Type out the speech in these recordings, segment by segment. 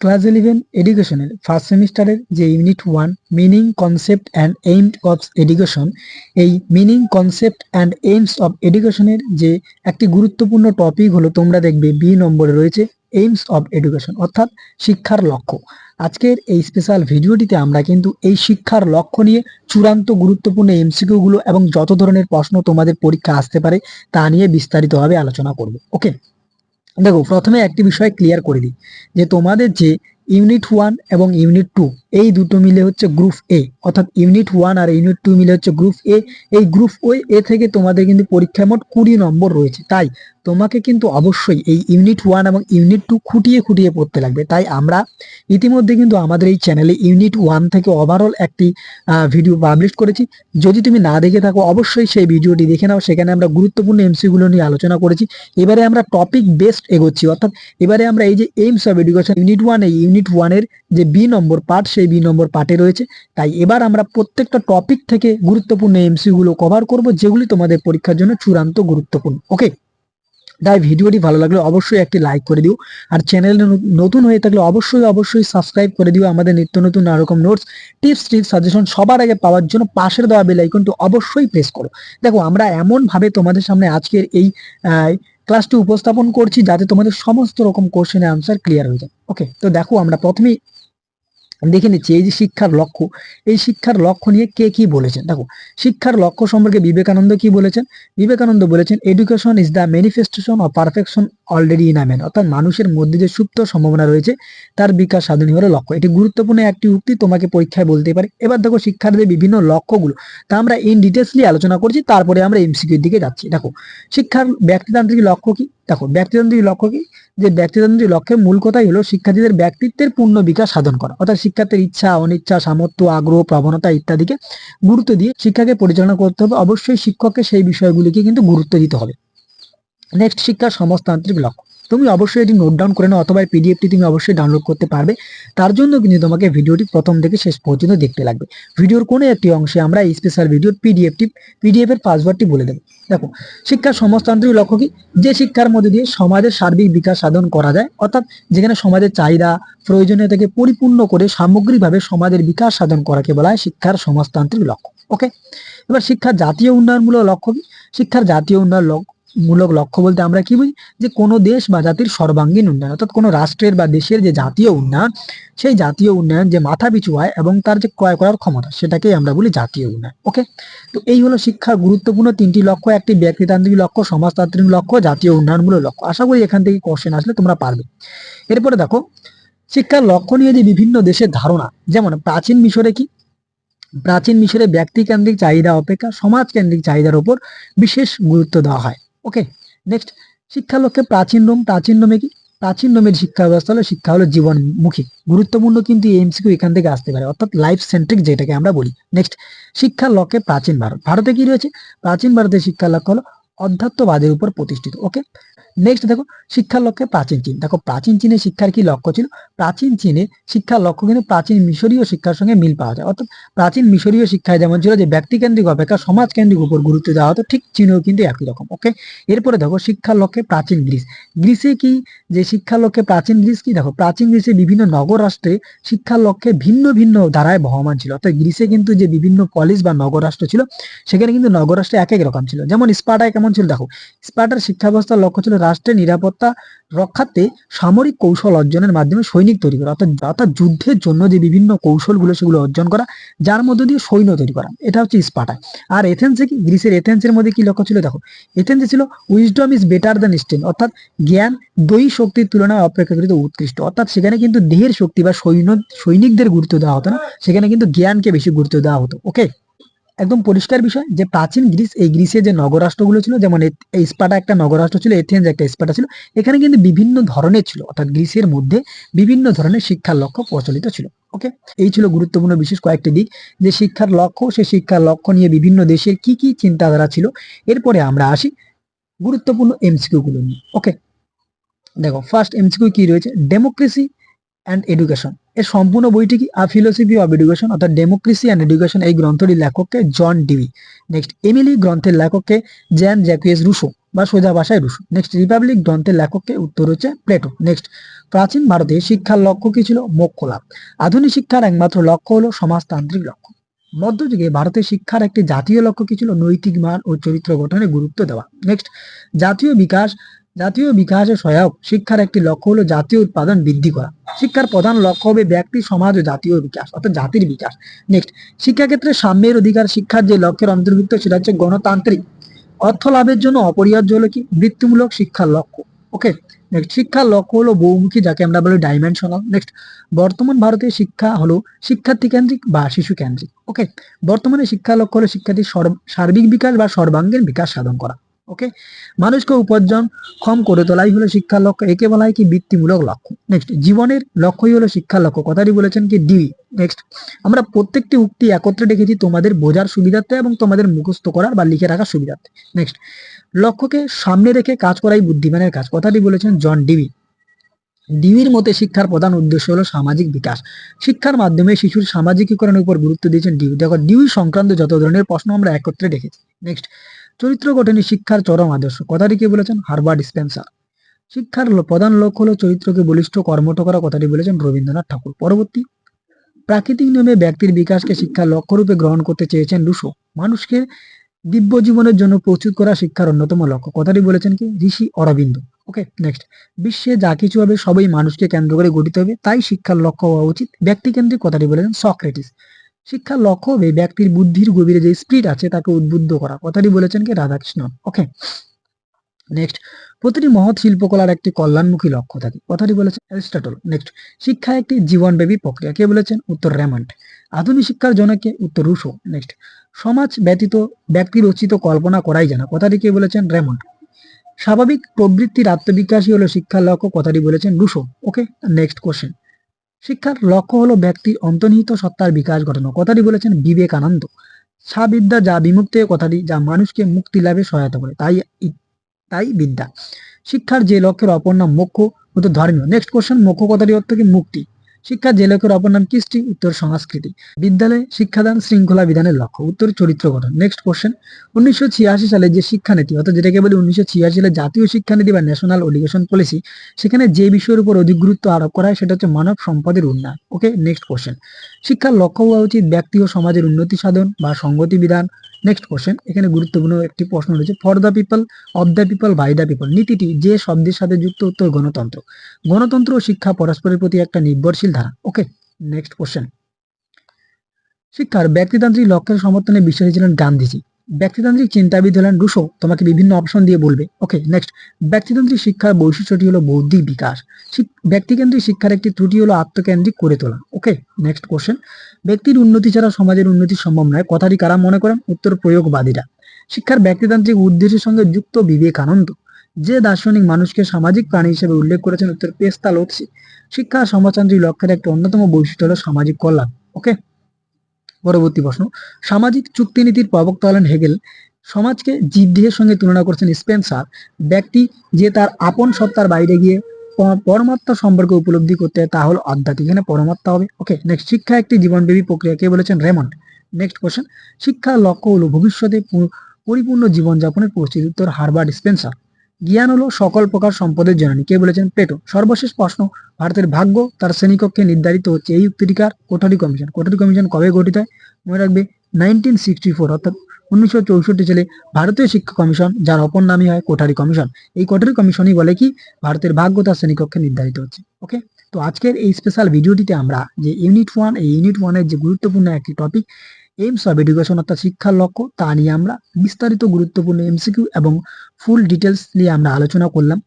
Class eleven এডুকেশনের first সেমিস্টারের যে unit one meaning concept and aimed of education এই meaning concept and aims of এডুকেশনের যে একটি গুরুত্বপূর্ণ টপিক হলো, তোমরা দেখবে বি নম্বরে রয়েছে এইমস অফ এডুকেশন অর্থাৎ শিক্ষার লক্ষ্য। আজকের এই স্পেশাল ভিডিওটিতে আমরা কিন্তু এই শিক্ষার লক্ষ্য নিয়ে চূড়ান্ত গুরুত্বপূর্ণ এমসিকিউ গুলো এবং যত ধরনের প্রশ্ন তোমাদের পরীক্ষা আসতে পারে, তা নিয়ে বিস্তারিতভাবে আলোচনা করব। ওকে দেখো, প্রথমে একটি বিষয় ক্লিয়ার করে দিই, যে তোমাদের যে ইউনিট ওয়ান এবং ইউনিট টু এই দুটো মিলে হচ্ছে গ্রুপ এ অর্থাৎ ইউনিট ওয়ান আর ইউনিট টু মিলে হচ্ছে গ্রুপ এ এই গ্রুপ ওই এ থেকে তোমাদের কিন্তু পরীক্ষায় মোট কুড়ি নম্বর রয়েছে। তাই তোমাকে কিন্তু অবশ্যই এই ইউনিট ওয়ান এবং ইউনিট টু খুঁটিয়ে খুঁটিয়ে পড়তে লাগবে। তাই আমরা ইতিমধ্যে কিন্তু আমাদের এই চ্যানেলে ইউনিট ওয়ান থেকে ওভারঅল একটি ভিডিও পাবলিশ করেছি। যদি তুমি না দেখে থাকো, অবশ্যই সেই ভিডিওটি দেখে নাও। সেখানে আমরা গুরুত্বপূর্ণ এমসিগুলো নিয়ে আলোচনা করেছি। এবারে আমরা টপিক বেসড এগোচ্ছি। অর্থাৎ এবারে আমরা এই যে aims of education unit one এই ইউনিট ওয়ানের যে বি নম্বর পার্ট সেই বি নম্বর পার্টে রয়েছে। তাই এবার আমরা প্রত্যেকটা টপিক থেকে গুরুত্বপূর্ণ এমসিগুলো কভার করব, যেগুলি তোমাদের পরীক্ষার জন্য চূড়ান্ত গুরুত্বপূর্ণ। ওকে তাই ভিডিওটি ভালো লাগলে অবশ্যই একটি লাইক করে দিও। আর চ্যানেলে নতুন হয়ে থাকলে অবশ্যই অবশ্যই সাবস্ক্রাইব করে দিও। আমাদের নিত্য নতুন নানা নোটস টিপস টিপস সাজেশন সবার আগে পাওয়ার জন্য পাশের দেওয়া বেল আইকনটি অবশ্যই প্রেস করো। দেখো, আমরা এমন ভাবে তোমাদের সামনে আজকের এই ক্লাসটি উপস্থাপন করছি যাতে তোমাদের সমস্ত রকম কোশ্চেনের আনসার ক্লিয়ার হয়ে যায়। ওকে তো দেখো, আমরা প্রথমেই দেখে নিচ্ছি, এই যে শিক্ষার লক্ষ্য, এই শিক্ষার লক্ষ্য নিয়ে কে কি বলেছেন? দেখো, শিক্ষার লক্ষ্য সম্পর্কে বিবেকানন্দ কি বলেছেন? বিবেকানন্দ বলেছেন education is the manifestation of perfection already in man অর্থাৎ মানুষের মধ্যে যে সুপ্ত সম্ভাবনা রয়েছে, তার বিকাশ সাধনই হলো লক্ষ্য। এটি গুরুত্বপূর্ণ একটি উক্তি, তোমাকে পরীক্ষায় বলতে পারে। এবার দেখো, শিক্ষার যে বিভিন্ন লক্ষ্যগুলো, তা আমরা ইন ডিটেলসলি আলোচনা করছি, তারপরে আমরা এমসিকিউর দিকে যাচ্ছি। দেখো, শিক্ষার ব্যক্তিতান্ত্রিক লক্ষ্য কি? দেখো, ব্যক্তিতান্ত্রিক লক্ষ্য কি? যে ব্যক্তিতান্ত্রিক লক্ষ্যের মূল কথাই হলো শিক্ষার্থীদের ব্যক্তিত্বের পূর্ণ বিকাশ সাধন করা। অর্থাৎ শিক্ষার্থীর ইচ্ছা, অনিচ্ছা, সামর্থ্য, আগ্রহ, প্রবণতা ইত্যাদিকে গুরুত্ব দিয়ে শিক্ষাকে পরিচালনা করতে হবে। অবশ্যই শিক্ষককে সেই বিষয়গুলিকে কিন্তু গুরুত্ব দিতে হবে। নেক্সট শিক্ষার সমাজতান্ত্রিক লক্ষ্য। তুমি অবশ্যই এটি নোট ডাউন করে নাও অথবা পিডিএফটি তুমি অবশ্যই ডাউনলোড করতে পারবে। তার জন্য কিন্তু তোমাকে ভিডিওটি প্রথম থেকে শেষ পর্যন্ত দেখতে লাগবে। ভিডিওর কোনো একটি অংশে আমরা এই স্পেশাল ভিডিওর পিডিএফটি পিডিএফ এর পাসওয়ার্ডটি বলে দেবো। দেখো, শিক্ষার সমাজতান্ত্রিক লক্ষ্য কি? যে শিক্ষার মধ্যে দিয়ে সমাজের সার্বিক বিকাশ সাধন করা যায়, অর্থাৎ যেখানে সমাজের চাহিদা, প্রয়োজনীয়তাকে পরিপূর্ণ করে সামগ্রিকভাবে সমাজের বিকাশ সাধন করাকে বলা হয় শিক্ষার সমাজতান্ত্রিক লক্ষ্য। ওকে এবার শিক্ষার জাতীয় উন্নয়নমূলক লক্ষ্য কি? শিক্ষার জাতীয় উন্নয়ন মূলক লক্ষ্য বলতে আমরা কি বুঝি? যে কোনো দেশ বা জাতির সর্বাঙ্গীন উন্নয়ন, অর্থাৎ কোনো রাষ্ট্রের বা দেশের যে জাতীয় উন্নয়ন, সেই জাতীয় উন্নয়ন যে মাথা পিছু হয় এবং তার যে ক্রয় করার ক্ষমতা, সেটাকেই আমরা বলি জাতীয় উন্নয়ন ওকে তো এই হলো শিক্ষার গুরুত্বপূর্ণ তিনটি লক্ষ্য, একটি ব্যক্তিতান্ত্রিক লক্ষ্য, সমাজতান্ত্রিক লক্ষ্য, জাতীয় উন্নয়নমূলক লক্ষ্য। আশা করি এখান থেকে কোশ্চেন আসলে তোমরা পারবে। এরপরে দেখো, শিক্ষার লক্ষ্য নিয়ে যে বিভিন্ন দেশের ধারণা, যেমন প্রাচীন মিশরে কি? প্রাচীন মিশরে ব্যক্তিকেন্দ্রিক চাহিদা অপেক্ষা সমাজকেন্দ্রিক চাহিদার উপর বিশেষ গুরুত্ব দেওয়া হয়। ওকে নেক্সট শিক্ষা লক্ষ্যে প্রাচীন রোম, প্রাচীন রোমে কি? প্রাচীন রোমের শিক্ষা ব্যবস্থা হলো শিক্ষা হলো জীবনমুখী। গুরুত্বপূর্ণ কিন্তু এমসিকিউ এখান থেকে আসতে পারে, অর্থাৎ লাইফ সেন্ট্রিক যেটাকে আমরা বলি। নেক্সট শিক্ষার লক্ষ্যে প্রাচীন ভারত। ভারতে কি রয়েছে? প্রাচীন ভারতের শিক্ষার লক্ষ্য হলো অধ্যাত্মবাদের উপর প্রতিষ্ঠিত। ওকে নেক্সট দেখো, শিক্ষার লক্ষ্যে প্রাচীন চীন। দেখো, প্রাচীন চীনের শিক্ষার কি লক্ষ্য ছিল? প্রাচীন চীনে শিক্ষার লক্ষ্য কিন্তু প্রাচীন মিশরীয় শিক্ষার সঙ্গে মিল পাওয়া যায়। অর্থাৎ প্রাচীন মিশরীয় শিক্ষায় যেমন ছিল যে ব্যক্তিকেন্দ্রিক অপেক্ষা, সমাজকেন্দ্রিক উপর গুরুত্ব দেওয়া হতো, ঠিক চীনেও কিন্তু একই রকম ওকে এরপরে দেখো, শিক্ষার লক্ষ্যে প্রাচীন গ্রিস। গ্রিসে কি? যে শিক্ষার লক্ষ্যে প্রাচীন গ্রিস কি? দেখো, প্রাচীন গ্রিসে বিভিন্ন নগর রাষ্ট্রে শিক্ষার লক্ষ্যে ভিন্ন ভিন্ন ধারায় বহমান ছিল। অর্থাৎ গ্রিসে কিন্তু যে বিভিন্ন কলেজ বা নগর রাষ্ট্র ছিল, সেখানে কিন্তু নগর রাষ্ট্রে এক এক রকম ছিল। যেমন স্পাটায় কেমন ছিল? দেখো, স্পাটার শিক্ষা ব্যবস্থার লক্ষ্য ছিল রাষ্ট্রের নিরাপত্তা রক্ষাতে সামরিক কৌশল অর্জনের মাধ্যমে সৈনিক তৈরি করা, অর্থাৎ অর্থাৎ যুদ্ধের জন্য যে বিভিন্ন কৌশলগুলো সেগুলো অর্জন করা, যার মধ্য দিয়ে সৈন্য তৈরি করা, এটা হচ্ছে স্পাটায় আর এথেন্সে কি, গ্রিসের এথেন্সের মধ্যে কি লক্ষ্য ছিল? দেখো, এথেন্সে ছিল wisdom is better than strength, অর্থাৎ জ্ঞান দই শক্তির তুলনায় অপেক্ষাকৃত উৎকৃষ্ট, অর্থাৎ সেখানে কিন্তু দেহের শক্তি বা সৈন্য, সৈনিকদের গুরুত্ব দেওয়া হতো না, সেখানে কিন্তু জ্ঞানকে বেশি গুরুত্ব দেওয়া হতো ওকে একদম পরিষ্কার বিষয় যে প্রাচীন গ্রিস, এই গ্রিসে যে নগরাষ্ট্রগুলো ছিল, যেমন স্পাটা একটা নগরাষ্ট্র ছিল, এথেন্স একটা স্পাটা ছিল, এখানে কিন্তু বিভিন্ন ধরনের ছিল, অর্থাৎ গ্রিসের মধ্যে বিভিন্ন ধরনের শিক্ষার লক্ষ্য প্রচলিত ছিল ওকে এই ছিল গুরুত্বপূর্ণ বিশেষ কয়েকটি দিক, যে শিক্ষার লক্ষ্য, সে শিক্ষার লক্ষ্য নিয়ে বিভিন্ন দেশের কি কি চিন্তাধারা ছিল, এরপরে আমরা আসি গুরুত্বপূর্ণ এমসিকিউ গুলো নিয়ে ওকে দেখো ফার্স্ট এমসিকিউ কি রয়েছে? ডেমোক্রেসি অ্যান্ড এডুকেশন এর সম্পূর্ণ বইটি কি আ ফিলোসফি অফ এডুকেশন অর্থাৎ ডেমোক্রেসি অ্যান্ড এডুকেশন এই গ্রন্থটির লেখককে জন ডিভি নেক্সট এমিলি গ্রন্থের লেখককে জ্যান জ্যাকুয়েস রুশো বা সোজা ভাষায় রুশো নেক্সট রিপাবলিক গ্রন্থের লেখককে উত্তর হচ্ছে প্লেটো নেক্সট প্রাচীন ভারতে শিক্ষার লক্ষ্য কি ছিল? মোক্ষ লাভ আধুনিক শিক্ষার একমাত্র লক্ষ্য হলো সমাজতান্ত্রিক লক্ষ্য। মধ্যযুগে ভারতের শিক্ষার একটি জাতীয় লক্ষ্য কি ছিল? নৈতিক মান ও চরিত্র গঠনে গুরুত্ব দেওয়া। নেক্সট জাতীয় বিকাশ জাতীয় বিকাশে সহায়ক। শিক্ষার একটি লক্ষ্য হলো জাতীয় উৎপাদন বৃদ্ধি করা। শিক্ষার প্রধান লক্ষ্য হবে ব্যক্তি, সমাজ ও জাতীয় বিকাশ, অর্থাৎ জাতির বিকাশ। নেক্সট শিক্ষাক্ষেত্রে সাম্যের অধিকার, শিক্ষার যে লক্ষ্যের অন্তর্ভুক্ত সেটা হচ্ছে গণতান্ত্রিক। অর্থ লাভের জন্য অপরিহার্য হলো কি? বৃত্তিমূলক শিক্ষার লক্ষ্য। ওকে নেক্সট শিক্ষার লক্ষ্য হলো বহুমুখী, যাকে আমরা বলি ডাইমেনশনাল নেক্সট বর্তমান ভারতে শিক্ষা হলো শিক্ষার্থী কেন্দ্রিক বা শিশু কেন্দ্রিক। ওকে বর্তমানে শিক্ষার লক্ষ্য হলো শিক্ষার্থীর সর্ব- সার্বিক বিকাশ বা সর্বাঙ্গীন বিকাশ সাধন করা। ওকে মানুষকে উপার্জন ক্ষম করে তোলাই হলো শিক্ষার লক্ষ্য। একে বলা হয় কি? বৃত্তিমূলক লক্ষ্য। নেক্সট জীবনের লক্ষ্যই হলো শিক্ষার লক্ষ্য। কথাটি বলেছেন কি? ডিউই নেক্সট আমরা প্রত্যেকটি উক্তি একত্রে রেখেছি তোমাদের বোঝার সুবিধার্থে এবং তোমাদের মুখস্থ করার বা লিখে রাখার সুবিধার্থে। নেক্সট লক্ষ্যকে সামনে রেখে কাজ করাই বুদ্ধিমানের কাজ। কথাটি বলেছেন জন ডিবি ডিবির মতে শিক্ষার প্রধান উদ্দেশ্য হলো সামাজিক বিকাশ। শিক্ষার মাধ্যমে শিশুর সামাজিকীকরণের উপর গুরুত্ব দিয়েছেন ডিবি দেখো ডিবি সংক্রান্ত যত ধরনের প্রশ্ন আমরা একত্রে রেখেছি নেক্সট চরিত্র গঠনে শিক্ষার চরম আদর্শ। কথাটি কে বলেছেন? Herbert Spencer. শিক্ষার প্রধান লক্ষ্য হলো চরিত্রকে বলিষ্ঠ, কর্মঠ করা, কথাটি বলেছেন রবীন্দ্রনাথ ঠাকুর। পরবর্তী, প্রাকৃতিক নিয়মে ব্যক্তির বিকাশকে শিক্ষার লক্ষ্যরূপে গ্রহণ করতে চেয়েছেন রুশো। মানুষকে দিব্য জীবনের জন্য প্রস্তুত করা শিক্ষার অন্যতম লক্ষ্য। কথাটি বলেছেন কি? ঋষি অরবিন্দ। Okay, next. বিশ্বে যা কিছু হবে সবই মানুষকে কেন্দ্র করে গঠিত হবে, তাই শিক্ষার লক্ষ্য হওয়া উচিত। ব্যক্তিকেন্দ্রিক, কথাটি বলেছেন সক্রেটিস। শিক্ষার লক্ষ্য হবে ব্যক্তির বুদ্ধির গভীরে যে স্পিরিট আছে তাকে উদ্বুদ্ধ করা। কথাটি বলেছেন কি? রাধাকৃষ্ণ। ওকে নেক্সট প্রতিটি মহৎ শিল্পকলার একটি কল্যাণমুখী লক্ষ্য থাকে। কথাটি বলেছেন অ্যারিস্টটল নেক্সট শিক্ষা একটি জীবনব্যাপী প্রক্রিয়া। কে বলেছেন? উত্তর রেমন্ড। আধুনিক শিক্ষার জনকে উত্তর রুশো। নেক্সট সমাজ ব্যতীত ব্যক্তি রচিত কল্পনা করাই জানা। কথাটি কে বলেছেন? রেমন্ড। স্বাভাবিক প্রবৃত্তির আত্মবিকাশই হলো শিক্ষার লক্ষ্য। কথাটি বলেছেন রুশো। ওকে নেক্সট কোশ্চেন শিক্ষার লক্ষ্য হলো ব্যক্তি অন্তর্নিহিত সত্তার বিকাশ ঘটানো। কথাটি বলেছেন বিবেকানন্দ। সাবিদ্যা যা বিমুক্ত কথাটি, যা মানুষকে মুক্তি লাভে সহায়তা করে, তাই তাই বিদ্যা। শিক্ষার যে লক্ষ্যের অপর নাম মোক্ষ ধর্মীয়। নেক্সট কোশ্চেন মোক্ষ কথাটি অর্থ কি? মুক্তি। শিক্ষার যে লক্ষ্যের অপর নাম কৃষ্টি, উত্তর সংস্কৃতি। বিদ্যালয়ে শিক্ষাদান শৃঙ্খলা বিধানের লক্ষ্য, উত্তর চরিত্র গঠন। নেক্সট কোশ্চেন উনিশশো ছিয়াশি সালে যে শিক্ষানীতি, অর্থাৎ যেটাকে বলি উনিশশো ছিয়াশি সালে জাতীয় শিক্ষানীতি বা ন্যাশনাল এডুকেশন পলিসি সেখানে যে বিষয়ের উপর অধিক গুরুত্ব আরোপ করা হয় সেটা হচ্ছে মানব সম্পদের উন্নয়ন। ওকে নেক্সট কোশ্চেন শিক্ষার লক্ষ্য হওয়া উচিত ব্যক্তি ও সমাজের উন্নতি সাধন বা সংগতি বিধান। নেক্সট কোশ্চেন এখানে গুরুত্বপূর্ণ একটি প্রশ্ন রয়েছে। For the people of the people by the people নীতিটি যে শব্দের সাথে যুক্ত উত্তর গণতন্ত্র। গণতন্ত্র ও শিক্ষা পরস্পরের প্রতি একটা নির্ভরশীল ধারা। ওকে নেক্সট কোশ্চেন শিক্ষার ব্যক্তিতান্ত্রিক লক্ষ্যের সমর্থনে বিশ্বাসী ছিলেন গান্ধীজি। ব্যক্তিতান্ত্রিক চিন্তাবিদ হলেন রুশো। তোমাকে বিভিন্ন অপশন দিয়ে বলবে। ওকে নেক্সট ব্যক্তিতান্ত্রিক শিক্ষার বৈশিষ্ট্যটি হলো বৌদ্ধিক বিকাশ। ব্যক্তিকেন্দ্রিক শিক্ষার একটি ত্রুটি হলো আত্মকেন্দ্রিক করে তোলা। ওকে নেক্সট কোশ্চেন ব্যক্তির উন্নতি ছাড়া সমাজের উন্নতি সম্ভব নয়, কথাটি কারা মনে করেন? উত্তর প্রয়োগবাদীরা। শিক্ষার ব্যক্তিতান্ত্রিক উদ্দেশ্যের সঙ্গে যুক্ত বিবেকানন্দ। যে দার্শনিক মানুষকে সামাজিক প্রাণী হিসেবে উল্লেখ করেছেন উত্তর পেস্তা লোটসি শিক্ষা সমাজতান্ত্রিক লক্ষ্যের একটি অন্যতম বৈশিষ্ট্য হলো সামাজিক কল্যাণ। ওকে? পরবর্তী প্রশ্ন। সামাজিক চুক্তিনীতির প্রবক্তা হলেন হেগেল। সমাজকে জীবদেহের সঙ্গে তুলনা করছেন স্পেন্সার। ব্যক্তি যে তার আপন সত্তার বাইরে গিয়ে পরমাত্মা সম্পর্কে উপলব্ধি করতে হয় তা হলো আধ্যাত্মিক এখানে পরমাত্মা হবে। ওকে নেক্সট শিক্ষা একটি জীবনব্যাপী প্রক্রিয়া কে বলেছেন রেমন্ড। নেক্সট কোশ্চেন শিক্ষার লক্ষ্য হলো ভবিষ্যতে পরিপূর্ণ জীবনযাপনের প্রস্তুতি। উত্তর হারবার্ট স্পেন্সার। জ্ঞান হলো সকল প্রকার সম্পদের জননী। কে বলেছেন? প্লেটো। সর্বশেষ প্রশ্ন, ভারতের ভাগ্য তার শ্রেণীকক্ষে নির্ধারিত হচ্ছে এই উক্তিটিকার কোঠারি কমিশন। কোঠারি কমিশন কবে গঠিত হয়? মনে রাখবে নাইনটিন সিক্সটি ফোর অর্থাৎ উনিশশো চৌষট্টি সালে ভারতীয় শিক্ষা কমিশন, যার অপর নামই হয় কোঠারি কমিশন। এই কোঠারি কমিশনই বলে কি, ভারতের ভাগ্য তার শ্রেণীকক্ষে নির্ধারিত হচ্ছে। ওকে তো আজকের এই স্পেশাল ভিডিওটিতে আমরা যে ইউনিট ওয়ান এই ইউনিট ওয়ানের যে গুরুত্বপূর্ণ একটি টপিক এইমস অফ এডুকেশন অর্থাৎ শিক্ষার লক্ষ্য, তা নিয়ে আমরা বিস্তারিত গুরুত্বপূর্ণ এমসিকিউ এবং ফুল ডিটেলস নিয়ে আমরা আলোচনা করলাম।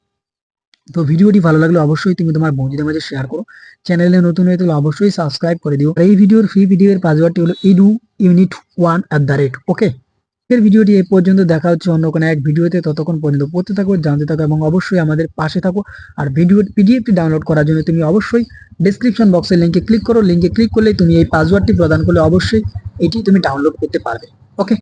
তো ভিডিওটি ভালো লাগলে অবশ্যই তুমি তোমার বন্ধুদের মাঝে শেয়ার করো। চ্যানেলে নতুন হয়ে থাকলে অবশ্যই সাবস্ক্রাইব করে দিও। এই ভিডিওর ফ্রি ভিডিওর পাসওয়ার্ডটি হলো edu unit one at the rate okay এর ভিডিওটি এই পর্যন্ত। দেখা হচ্ছে অন্য কোনো এক ভিডিওতে। ততক্ষণ পর্যন্ত পড়তে থাকো, জানতে থাকো এবং অবশ্যই আমাদের পাশে থাকো। আর ভিডিও পিডিএফটি ডাউনলোড করার জন্য তুমি অবশ্যই ডিসক্রিপশন বক্সের লিঙ্কে ক্লিক করো। লিঙ্কে ক্লিক করলে তুমি এই পাসওয়ার্ডটি প্রদান করলে অবশ্যই এটি তুমি ডাউনলোড করতে পারবে।